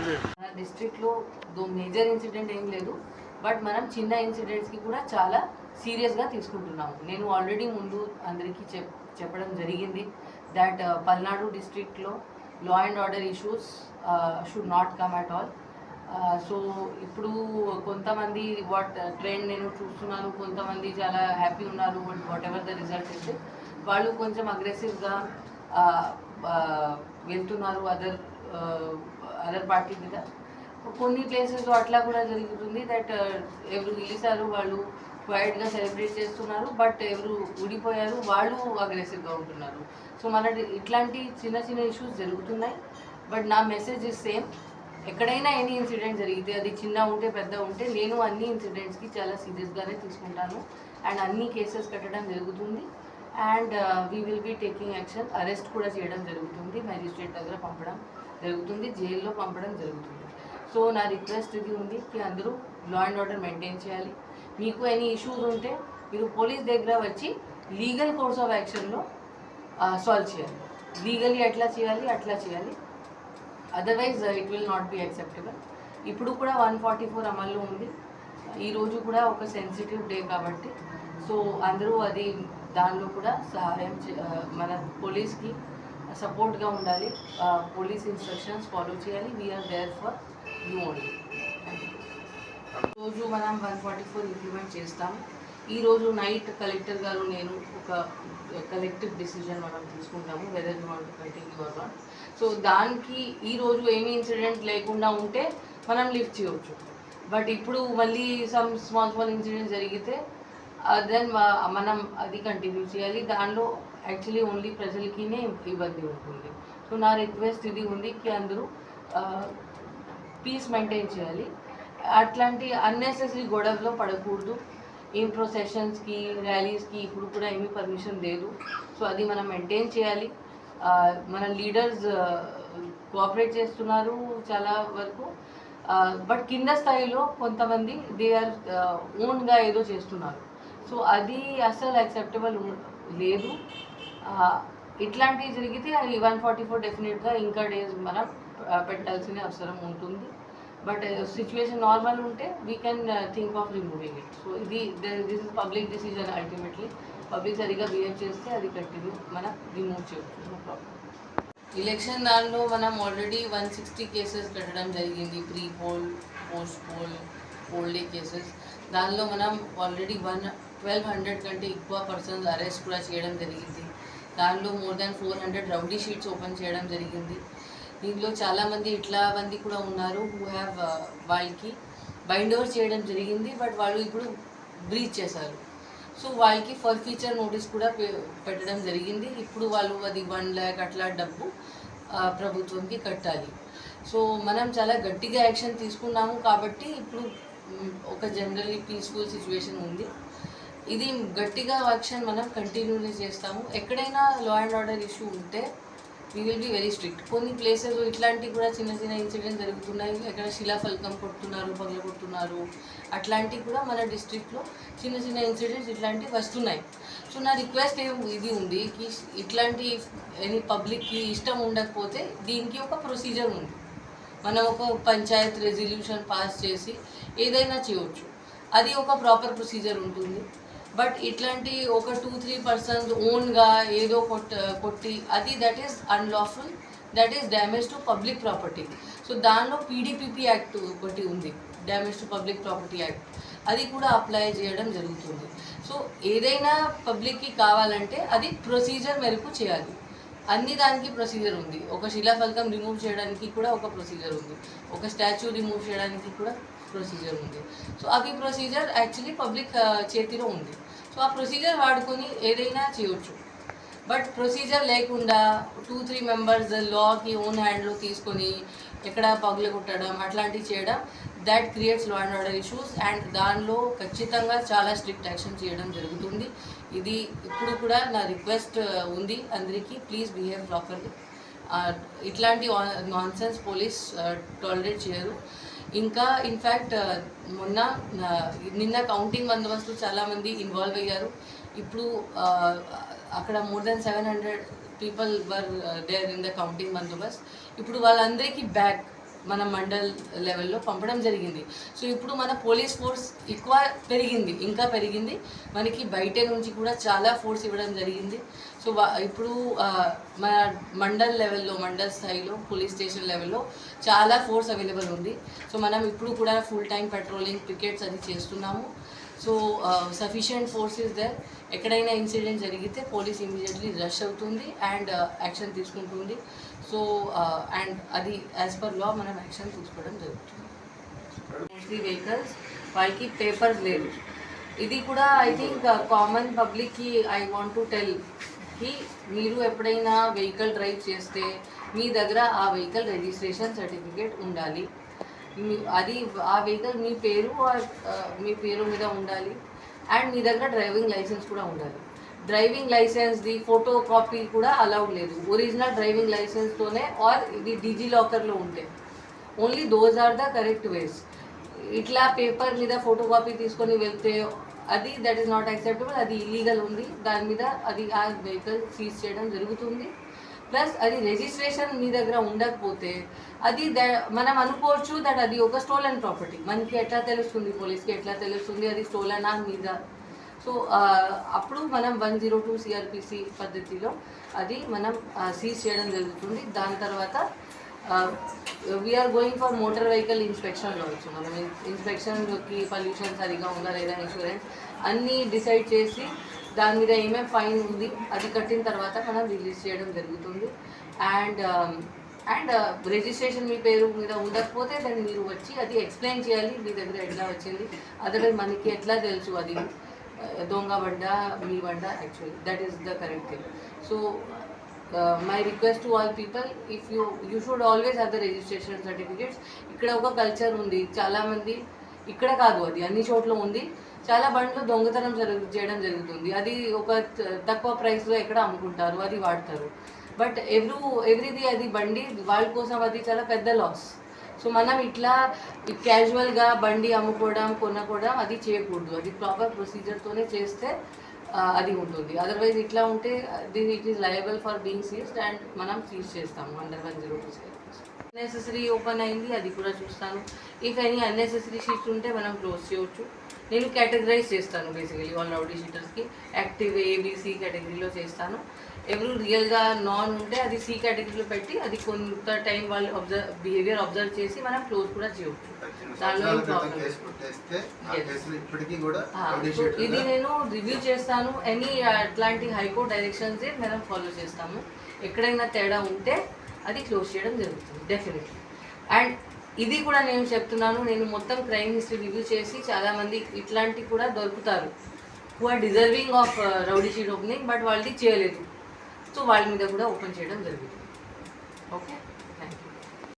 మన డిస్ట్రిక్ట్లో దో major incident ఏం లేదు బట్ మనం చిన్న ఇన్సిడెంట్స్కి కూడా చాలా సీరియస్గా తీసుకుంటున్నాము. నేను ఆల్రెడీ ముందు అందరికీ చెప్ చెప్పడం జరిగింది దాట్ uh, పల్నాడు డిస్ట్రిక్ట్లో law and order issues should not come at all so ఇప్పుడు కొంతమంది వాట్ ట్రెండ్ uh, నేను చూస్తున్నాను కొంతమంది చాలా హ్యాపీ ఉన్నారు but whatever the result ఇస్తే వాళ్ళు కొంచెం అగ్రెసివ్గా uh, వెళ్తున్నారు అదర్ అదర్ పార్టీ మీద. కొన్ని ప్లేసెస్లో అట్లా కూడా జరుగుతుంది దట్ uh, ఎవరు గెలిచారు వాళ్ళు క్వైట్గా సెలబ్రేట్ చేస్తున్నారు బట్ ఎవరు ఊడిపోయారు వాళ్ళు అగ్రెసివ్గా ఉంటున్నారు. సో మన ఇట్లాంటి చిన్న చిన్న ఇష్యూస్ జరుగుతున్నాయి బట్ నా మెసేజ్ ఇస్ సేమ్ ఎక్కడైనా ఎనీ ఇన్సిడెంట్ జరిగితే అది చిన్న ఉంటే పెద్ద ఉంటే నేను అన్ని ఇన్సిడెంట్స్కి చాలా సీరియస్గానే తీసుకుంటాను. అండ్ అన్ని కేసెస్ పెట్టడం జరుగుతుంది. And we will be taking action arrest కూడా చేయడం జరుగుతుంది. మ్యాజిస్ట్రేట్ దగ్గర పంపడం. జరుగుతుంది జైల్లో పంపడం జరుగుతుంది. సో నా రిక్వెస్ట్ ఇది ఉంది కి అందరూ లా అండ్ ఆర్డర్ మెయింటైన్ చేయాలి. మీకు ఎనీ ఇష్యూస్ ఉంటే మీరు పోలీస్ దగ్గర వచ్చి లీగల్ కోర్స్ ఆఫ్ యాక్షన్లో సాల్వ్ చేయాలి. లీగలీ ఎట్లా చేయాలి అట్లా చేయాలి. Otherwise it will not be acceptable ఇప్పుడు కూడా వన్ ఫార్టీ ఫోర్ అమల్లో ఉంది. ఈరోజు కూడా ఒక సెన్సిటివ్ డే కాబట్టి సో అందరూ అది దానిలో కూడా సహాయం చే- మన పోలీస్కి సపోర్ట్గా ఉండాలి. పోలీస్ ఇన్స్ట్రక్షన్స్ ఫాలో చేయాలి. We are there for you only రోజు మనం వన్ ఫార్టీ ఫోర్ ఇంప్లిమెంట్ చేస్తాం. ఈరోజు నైట్ కలెక్టర్ గారు నేను ఒక కలెక్టివ్ డిసిజన్ మనం తీసుకుంటాము whether want continue or so దానికి ఈ రోజు ఇన్సిడెంట్ లేకుండా ఉంటే మనం లిఫ్ట్ చేయవచ్చు. బట్ ఇప్పుడు మళ్ళీ సమ్ స్మాల్ స్మాల్ ఇన్సిడెంట్ జరిగితే దెన్ మనం అది కంటిన్యూ చేయాలి. దానిలో యాక్చువల్లీ ఓన్లీ ప్రజలకినే ఇబ్బంది ఉంటుంది. సో నా రిక్వెస్ట్ ఇది ఉంది కి అందరూ పీస్ మెయింటైన్ చేయాలి. అట్లాంటి అన్నెసెసరీ గొడవలో పడకూడదు. ఏం ప్రొసెషన్స్కి ర్యాలీస్కి ఇప్పుడు కూడా ఏమీ పర్మిషన్ లేదు. సో అది మనం మెయింటైన్ చేయాలి. మన లీడర్స్ కోఆపరేట్ చేస్తున్నారు చాలా వరకు. బట్ కింద స్థాయిలో కొంతమంది దే ఆర్ ఓన్గా ఏదో చేస్తున్నారు. సో అది అసలు యాక్సెప్టబుల్ లేదు. ఇట్లాంటివి జరిగితే అది వన్ ఫార్టీ ఫోర్ డెఫినెట్గా ఇంకా డేస్ మనం పెట్టాల్సిన అవసరం ఉంటుంది. బట్ సిచ్యువేషన్ నార్మల్ ఉంటే we can think of removing it so ఇది this is public decision ultimately public సరిగా బిహేవ్ చేస్తే అది కంటిన్యూ మనం రిమూవ్ చేయవచ్చు నో ప్రాబ్లం ఎలక్షన్ దానిలో మనం ఆల్రెడీ వన్ సిక్స్టీ కేసెస్ పెట్టడం జరిగింది pre poll post poll poll day cases దానిలో మనం ఆల్రెడీ వన్ ట్వెల్వ్ హండ్రెడ్ కంటే ఎక్కువ పర్సన్స్ అరెస్ట్ కూడా చేయడం జరిగింది. దానిలో more than four hundred rowdy sheets open చేయడం జరిగింది. దీంట్లో చాలామంది ఇట్లా మంది కూడా ఉన్నారు హూ హ్యావ్ uh, వాళ్ళకి బైండ్ ఓవర్ చేయడం జరిగింది. బట్ వాళ్ళు ఇప్పుడు బ్రీచ్ చేశారు. సో వాళ్ళకి ఫర్ ఫీచర్ నోటీస్ కూడా పె- పెట్టడం జరిగింది. ఇప్పుడు వాళ్ళు అది వన్ ల్యాక్ అట్లా డబ్బు uh, ప్రభుత్వంకి కట్టాలి. సో మనం చాలా గట్టిగా యాక్షన్ తీసుకున్నాము కాబట్టి ఇప్పుడు ఒక జనరల్లీ పీస్ఫుల్ సిచ్యువేషన్ ఉంది. ఇది గట్టిగా యాక్షన్ మనం కంటిన్యూలీ చేస్తాము. ఎక్కడైనా లా అండ్ ఆర్డర్ ఇష్యూ ఉంటే we will be very strict కొన్ని ప్లేసెస్ ఇట్లాంటివి కూడా చిన్న చిన్న ఇన్సిడెంట్స్ జరుగుతున్నాయి. ఎక్కడ శిలాఫలకం కొడుతున్నారు పగల కొడుతున్నారు అట్లాంటివి కూడా మన డిస్ట్రిక్ట్లో చిన్న చిన్న ఇన్సిడెంట్స్ ఇట్లాంటివి వస్తున్నాయి. సో నా రిక్వెస్ట్ ఏం ఇది ఉంది కి ఇట్లాంటి ఎనీ పబ్లిక్కి ఇష్టం ఉండకపోతే దీనికి ఒక ప్రొసీజర్ ఉంది. మనం ఒక పంచాయత్ రెజల్యూషన్ పాస్ చేసి ఏదైనా చేయవచ్చు అది ఒక ప్రాపర్ ప్రొసీజర్ ఉంటుంది. బట్ ఇట్లాంటి ఒక టూ త్రీ పర్సన్స్ ఓన్గా ఏదో కొట్ కొట్టి అది that is unlawful that is damage to public property so దానిలో పీడీపీపీ యాక్ట్ ఒకటి ఉంది damage to public property act అది కూడా అప్లై చేయడం జరుగుతుంది. సో ఏదైనా పబ్లిక్కి కావాలంటే అది ప్రొసీజర్ మేరకు చేయాలి. అన్ని దానికి ప్రొసీజర్ ఉంది. ఒక శిలాఫలకం రిమూవ్ చేయడానికి కూడా ఒక ప్రొసీజర్ ఉంది. ఒక స్టాచ్యూ రిమూవ్ చేయడానికి కూడా ప్రొసీజర్ ఉంది. సో అవి ప్రొసీజర్ యాక్చువల్లీ పబ్లిక్ చేతిలో ఉంది. సో ఆ ప్రొసీజర్ వాడుకొని ఏదైనా చేయొచ్చు. బట్ ప్రొసీజర్ లేకుండా టూ త్రీ మెంబర్స్ లాకి ఓన్ హ్యాండ్లో తీసుకొని ఎక్కడ పగులు కొట్టడం అట్లాంటివి చేయడం that creates law and order issues and దానిలో ఖచ్చితంగా చాలా స్ట్రిక్ట్ యాక్షన్ చేయడం జరుగుతుంది. ఇది ఇప్పుడు కూడా నా రిక్వెస్ట్ uh, ఉంది అందరికీ. ప్లీజ్ బిహేవ్ ప్రాపర్లీ ఇట్లాంటి నాన్ సెన్స్ పోలీస్ టాలరేట్ చేయరు. ఇంకా ఇన్ఫ్యాక్ట్ uh, మొన్న uh, నిన్న కౌంటింగ్ బందోబస్తు చాలామంది ఇన్వాల్వ్ అయ్యారు. ఇప్పుడు అక్కడ more than seven hundred people were there in the counting Bandobast. ఇప్పుడు వాళ్ళందరికీ బ్యాక్ మన మండల్ లెవెల్లో పంపడం జరిగింది. సో ఇప్పుడు మన పోలీస్ ఫోర్స్ ఎక్కువ పెరిగింది ఇంకా పెరిగింది. మనకి బయట నుంచి కూడా చాలా ఫోర్స్ ఇవ్వడం జరిగింది. సో ఇప్పుడు మన మండల్ లెవెల్లో మండల్ స్థాయిలో పోలీస్ స్టేషన్ లెవెల్లో చాలా ఫోర్స్ అవైలబుల్ ఉంది. సో మనం ఇప్పుడు కూడా ఫుల్ టైం పెట్రోలింగ్ పికెట్స్ అది చేస్తున్నాము. So sufficient force is there ఎక్కడైనా ఇన్సిడెంట్ జరిగితే పోలీస్ ఇమీడియట్లీ రష్ అవుతుంది అండ్ యాక్షన్ uh, తీసుకుంటుంది. సో అండ్ uh, అది యాజ్ పర్ లా మనం యాక్షన్ తీసుకోవడం జరుగుతుంది. మోస్ట్లీ వెహికల్స్ వాళ్ళకి పేపర్స్ లేదు. ఇది కూడా ఐ థింక్ కామన్ పబ్లిక్కి ఐ వాంట్ టు టెల్కి మీరు ఎప్పుడైనా వెహికల్ డ్రైవ్ చేస్తే మీ దగ్గర ఆ వెహికల్ రిజిస్ట్రేషన్ సర్టిఫికేట్ ఉండాలి. అది ఆ వెహికల్ మీ పేరు మీ పేరు మీద ఉండాలి. అండ్ మీ దగ్గర డ్రైవింగ్ లైసెన్స్ కూడా ఉండాలి. డ్రైవింగ్ లైసెన్స్ది ఫోటో కాపీ కూడా అలౌడ్ లేదు. ఒరిజినల్ డ్రైవింగ్ లైసెన్స్తోనే ఆర్ ఇది డిజీ లాకర్లో ఉంటే. Only those are the correct ways. ఇట్లా పేపర్ మీద ఫోటో కాపీ తీసుకొని వెళ్తే అది దట్ ఈస్ నాట్ యాక్సెప్టబుల్ అది ఇల్లీగల్ ఉంది. దాని మీద అది ఆ వెహికల్ సీజ్ చేయడం జరుగుతుంది. ప్లస్ అది రిజిస్ట్రేషన్ మీ దగ్గర ఉండకపోతే అది ద- మనం అనుకోవచ్చు దట్ అది ఒక స్టోలన్ ప్రాపర్టీ మనకి ఎట్లా తెలుస్తుంది? పోలీస్కి ఎట్లా తెలుస్తుంది? అది స్టోలనా మీద? సో అప్పుడు మనం వన్ జీరో టూ సిఆర్పిసి పద్ధతిలో అది మనం సీజ్ చేయడం జరుగుతుంది. దాని తర్వాత we are going for motor vehicle ఇన్స్పెక్షన్లో వచ్చు. మనం ఇన్స్పెక్షన్లోకి పొల్యూషన్ సరిగా ఉందా లేదా ఇన్సూరెన్స్ అన్నీ డిసైడ్ చేసి దాని మీద ఏమేమి ఫైన్ ఉంది అది కట్టిన తర్వాత మనం రిలీజ్ చేయడం జరుగుతుంది. And um, and uh, registration మీ పేరు మీద ఉండకపోతే దాన్ని మీరు వచ్చి అది ఎక్స్ప్లెయిన్ చేయాలి మీ దగ్గర ఎట్లా వచ్చింది. అదర్వైజ్ మనకి ఎట్లా తెలుసు అది? Uh, దొంగ బండ మీ బండ actually that is the correct thing so my request to all people if you you should always have the registration certificates ఇక్కడ ఒక కల్చర్ ఉంది. చాలామంది ఇక్కడ కాదు అది అన్ని చోట్ల ఉంది. చాలా బండ్లు దొంగతనం జరుగు చేయడం జరుగుతుంది. అది ఒక తక్కువ ప్రైస్లో ఎక్కడ అమ్ముకుంటారు అది వాడతారు. బట్ ఎవ్రీ ఎవ్రీది అది బండి వాళ్ళ కోసం అది చాలా పెద్ద లాస్. సో మనం ఇట్లా క్యాజువల్గా బండి అమ్ముకోవడం కొనుక్కోవడం అది చేయకూడదు. అది ప్రాపర్ ప్రొసీజర్తోనే చేస్తే అది ఉంటుంది. అదర్వైజ్ ఇట్లా ఉంటే దీని it is liable for being seized and మనం సీజ్ చేస్తాము under one zero two unnecessary open అయింది అది కూడా చూస్తాను. ఇఫ్ ఎనీ అన్నెసెసరీ షీట్స్ ఉంటే మనం క్లోజ్ చేయొచ్చు. నేను కేటగరైజ్ చేస్తాను బేసికలీ ఆల్ రౌడీ షీటర్స్కి. యాక్టివ్ ఏబీసీ కేటగిరీలో చేస్తాను. ఎవరు రియల్గా నాన్ ఉంటే అది సి కేటగిరీలో పెట్టి అది కొంత టైం వాళ్ళు అబ్జర్వ్ బిహేవియర్ అబ్జర్వ్ చేసి మనం క్లోజ్ కూడా చేయొచ్చు. దానిలో ఇది నేను రివ్యూ చేస్తాను. ఎనీ అట్లాంటి హైకోర్ట్ డైరెక్షన్స్ మనం ఫాలో చేస్తాము. ఎక్కడైనా తేడా ఉంటే అది క్లోజ్ చేయడం జరుగుతుంది డెఫినెట్లీ అండ్ ఇది కూడా నేను చెప్తున్నాను. నేను మొత్తం క్రైమ్ హిస్టరీ రివ్యూ చేసి చాలామంది ఇట్లాంటి కూడా దొరుకుతారు. Who are deserving of rowdy sheet opening but వాళ్ళది చేయలేదు. సో వాళ్ళ మీద కూడా ఓపెన్ చేయడం జరుగుతుంది ఓకే